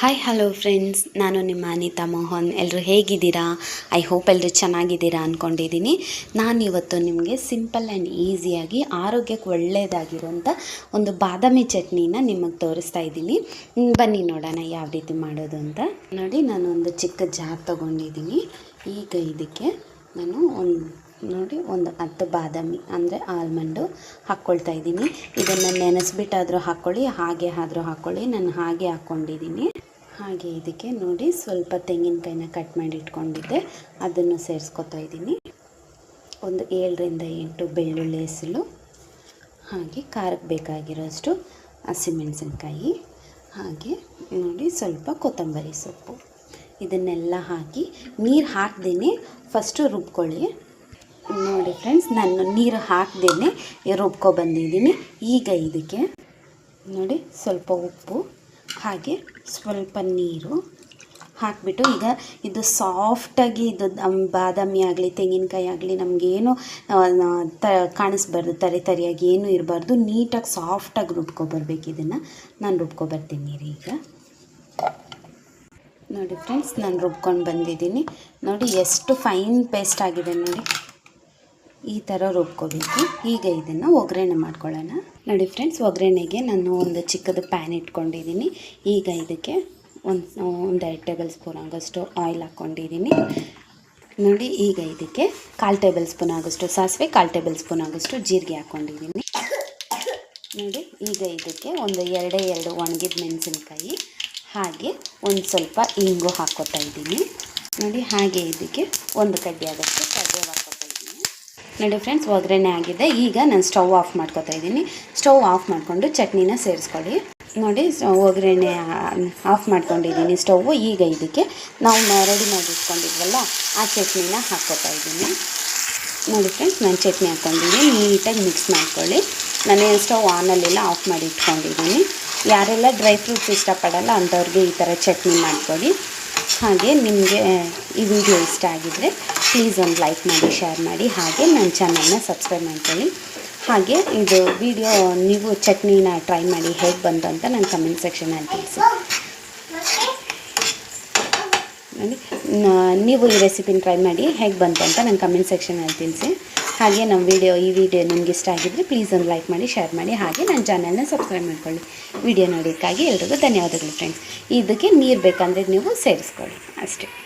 Hi hello friends ನಾನು ನಿಮ್ಮ ಅನಿತಾ ಮೋಹನ್. ಎಲ್ಲರೂ ಹೇಗಿದ್ದೀರಾ? ಐ ಹೋಪ್ ಎಲ್ಲರೂ ಚೆನ್ನಾಗಿದ್ದೀರಾ ಅಂದ್ಕೊಂಡಿದ್ದೀನಿ ನಾನು ಇವತ್ತು ನಿಮಗೆ ಸಿಂಪಲ್ ಆ್ಯಂಡ್ ಈಸಿಯಾಗಿ ಆರೋಗ್ಯಕ್ಕೆ ಒಳ್ಳೆಯದಾಗಿರೋಂಥ ಒಂದು ಬಾದಾಮಿ ಚಟ್ನಿನ ನಿಮಗೆ ತೋರಿಸ್ತಾ ಇದ್ದೀನಿ. ಬನ್ನಿ ನೋಡೋಣ ಯಾವ ರೀತಿ ಮಾಡೋದು ಅಂತ. ನೋಡಿ, ನಾನು ಒಂದು ಚಿಕ್ಕ ಜಾರ್ ತೊಗೊಂಡಿದ್ದೀನಿ. ಈಗ ಇದಕ್ಕೆ ನಾನು ಒಂದು, ನೋಡಿ, ಒಂದು ಹತ್ತು ಬಾದಾಮಿ, ಅಂದರೆ ಆಲ್ಮಂಡು ಹಾಕ್ಕೊಳ್ತಾ ಇದ್ದೀನಿ. ಇದನ್ನು ನೆನೆಸ್ಬಿಟ್ಟಾದರೂ ಹಾಕ್ಕೊಳ್ಳಿ ಹಾಗೆ ಆದರೂ ಹಾಕ್ಕೊಳ್ಳಿ ನಾನು ಹಾಗೆ ಹಾಕ್ಕೊಂಡಿದ್ದೀನಿ ಹಾಗೆ ಇದಕ್ಕೆ ನೋಡಿ ಸ್ವಲ್ಪ ತೆಂಗಿನಕಾಯಿನ ಕಟ್ ಮಾಡಿ ಇಟ್ಕೊಂಡಿದ್ದೆ. ಅದನ್ನು ಸೇರಿಸ್ಕೊತಾ ಇದ್ದೀನಿ. ಒಂದು ಏಳರಿಂದ ಎಂಟು ಬೆಳ್ಳುಳ್ಳಿ ಹೆಸಲು, ಹಾಗೆ ಖಾರಕ್ಕೆ ಬೇಕಾಗಿರೋಷ್ಟು ಹಸಿಮೆಣಸಿನ್ಕಾಯಿ ಹಾಗೆ ನೋಡಿ ಸ್ವಲ್ಪ ಕೊತ್ತಂಬರಿ ಸೊಪ್ಪು. ಇದನ್ನೆಲ್ಲ ಹಾಕಿ ನೀರು ಹಾಕ್ದೇ ಫಸ್ಟು ರುಬ್ಕೊಳ್ಳಿ. ನೋಡಿ ಫ್ರೆಂಡ್ಸ್ ನಾನು ನೀರು ಹಾಕ್ದೇ ರುಬ್ಕೊ ಬಂದಿದ್ದೀನಿ. ಈಗ ಇದಕ್ಕೆ ನೋಡಿ ಸ್ವಲ್ಪ ಉಪ್ಪು. ಹಾಗೆ ಸ್ವಲ್ಪ ನೀರು ಹಾಕಿಬಿಟ್ಟು ಈಗ ಇದು ಸಾಫ್ಟಾಗಿ ಇದು ಬಾದಾಮಿ ಆಗಲಿ, ತೆಂಗಿನಕಾಯಿ ಆಗಲಿ ನಮಗೇನು ತ, ಕಾಣಿಸ್ಬಾರ್ದು, ತರಿ ತರಿಯಾಗಿ ಏನೂ ಇರಬಾರ್ದು, ನೀಟಾಗಿ ಸಾಫ್ಟಾಗಿ ರುಬ್ಕೊಬರ್ಬೇಕು ಇದನ್ನು. ನಾನು ರುಬ್ಕೊಬರ್ತೀನಿ ರೀ ಈಗ. ನೋಡಿ ಫ್ರೆಂಡ್ಸ್ ನಾನು ರುಬ್ಕೊಂಡು ಬಂದಿದ್ದೀನಿ. ನೋಡಿ ಎಷ್ಟು ಫೈನ್ ಪೇಸ್ಟ್ ಆಗಿದೆ ನೋಡಿ. ಈ ಥರ ರುಬ್ಕೋಬೇಕು. ಈಗ ಇದನ್ನು ಒಗ್ಗರಣೆ ಮಾಡ್ಕೊಳ್ಳೋಣ. ನೋಡಿ ಫ್ರೆಂಡ್ಸ್ ಒಗ್ಗರಣೆಗೆ ನಾನು ಒಂದು ಚಿಕ್ಕದು ಪ್ಯಾನ್ ಇಟ್ಕೊಂಡಿದ್ದೀನಿ. ಈಗ ಇದಕ್ಕೆ ಒಂದು ಒಂದೆರಡು ಟೇಬಲ್ ಸ್ಪೂನ್ ಆಗೋಷ್ಟು ಆಯಿಲ್ ಹಾಕ್ಕೊಂಡಿದ್ದೀನಿ. ನೋಡಿ, ಈಗ ಇದಕ್ಕೆ ಕಾಲು ಟೇಬಲ್ ಸ್ಪೂನ್ ಆಗೋಷ್ಟು ಸಾಸಿವೆ, ಕಾಲು ಟೇಬಲ್ ಸ್ಪೂನ್ ಆಗೋಷ್ಟು ಜೀರಿಗೆ ಹಾಕ್ಕೊಂಡಿದ್ದೀನಿ. ನೋಡಿ, ಈಗ ಇದಕ್ಕೆ ಒಂದು ಎರಡೇ ಎರಡು ಒಣಗಿದ ಮೆಣಸಿನ್ಕಾಯಿ, ಹಾಗೆ ಒಂದು ಸ್ವಲ್ಪ ಇಂಗು ಹಾಕ್ಕೊತಾ ಇದ್ದೀನಿ. ನೋಡಿ, ಹಾಗೆ ಇದಕ್ಕೆ ಒಂದು ಕಡ್ಡಿ ಆಗೋಷ್ಟು ಕರಿಬೇವು ನೋಡಿ ಫ್ರೆಂಡ್ಸ್ ಒಗ್ಗರಣೆ ಆಗಿದೆ. ಈಗ ನಾನು ಸ್ಟವ್ ಆಫ್ ಮಾಡ್ಕೊತಾ ಇದ್ದೀನಿ. ಸ್ಟವ್ ಆಫ್ ಮಾಡಿಕೊಂಡು ಚಟ್ನಿನ ಸೇರಿಸ್ಕೊಳ್ಳಿ. ನೋಡಿ ಒಗ್ಗರಣೆ ಆಫ್ ಮಾಡ್ಕೊಂಡಿದ್ದೀನಿ ಸ್ಟವ್ ಈಗ ಇದಕ್ಕೆ ನಾವು ರೆಡಿ ಮಾಡಿ ಇಟ್ಕೊಂಡಿದ್ವಲ್ಲ, ಆ ಚಟ್ನಿನ ಹಾಕ್ಕೊತಾ ಇದ್ದೀನಿ. ನೋಡಿ ಫ್ರೆಂಡ್ಸ್ ನಾನು ಚಟ್ನಿ ಹಾಕ್ಕೊಂಡಿದ್ದೀನಿ ನೀಟಾಗಿ ಮಿಕ್ಸ್ ಮಾಡ್ಕೊಳ್ಳಿ. ನಾನು ಸ್ಟವ್ ಆನಲ್ಲೆಲ್ಲ ಆಫ್ ಮಾಡಿ ಇಟ್ಕೊಂಡಿದ್ದೀನಿ. ಯಾರೆಲ್ಲ ಡ್ರೈ ಫ್ರೂಟ್ಸ್ ಇಷ್ಟಪಡಲ್ಲ, ಅಂಥವ್ರಿಗೆ ಈ ಥರ ಚಟ್ನಿ ಮಾಡ್ಕೊಳ್ಳಿ. ಹಾಗೆ ನಿಮಗೆ ಈ ವಿಡಿಯೋ ಇಷ್ಟ ಆಗಿದ್ದರೆ ಪ್ಲೀಸ್ ಒಂದು ಲೈಕ್ ಮಾಡಿ ಶೇರ್ ಮಾಡಿ, ಹಾಗೆ ನನ್ನ ಚಾನಲ್ನ ಸಬ್ಸ್ಕ್ರೈಬ್ ಮಾಡ್ಕೊಳ್ಳಿ. ಹಾಗೆ ಇದು ವಿಡಿಯೋ ನೀವು ಚಟ್ನಿನ ಟ್ರೈ ಮಾಡಿ ಹೇಗೆ ಬಂತು ಅಂತ ನನ್ನ ಕಮೆಂಟ್ ಸೆಕ್ಷನಲ್ಲಿ ತಿಳಿಸಿ. ನೀವು ಈ ರೆಸಿಪಿನ ಟ್ರೈ ಮಾಡಿ ಹೇಗೆ ಬಂತು ಅಂತ ನನ್ನ ಕಮೆಂಟ್ ಸೆಕ್ಷನಲ್ಲಿ ತಿಳಿಸಿ. ಹಾಗೆ ನಮ್ಮ ವಿಡಿಯೋ ಈ ವಿಡಿಯೋ ನಿಮ್ಗೆ ಇಷ್ಟ ಆಗಿದ್ದರೆ ಪ್ಲೀಸ್ ಒಂದು ಲೈಕ್ ಮಾಡಿ ಶೇರ್ ಮಾಡಿ. ಹಾಗೆ ನನ್ನ ಚಾನಲ್ನ ಸಬ್ಸ್ಕ್ರೈಬ್ ಮಾಡ್ಕೊಳ್ಳಿ. ವಿಡಿಯೋ ನೋಡೋದಕ್ಕಾಗಿ ಎಲ್ರಿಗೂ ಧನ್ಯವಾದಗಳು ಫ್ರೆಂಡ್ಸ್ ಇದಕ್ಕೆ ನೀರು ಬೇಕಂದ್ರೆ ನೀವು ಸೇರಿಸ್ಕೊಳ್ಳಿ. ಅಷ್ಟೇ.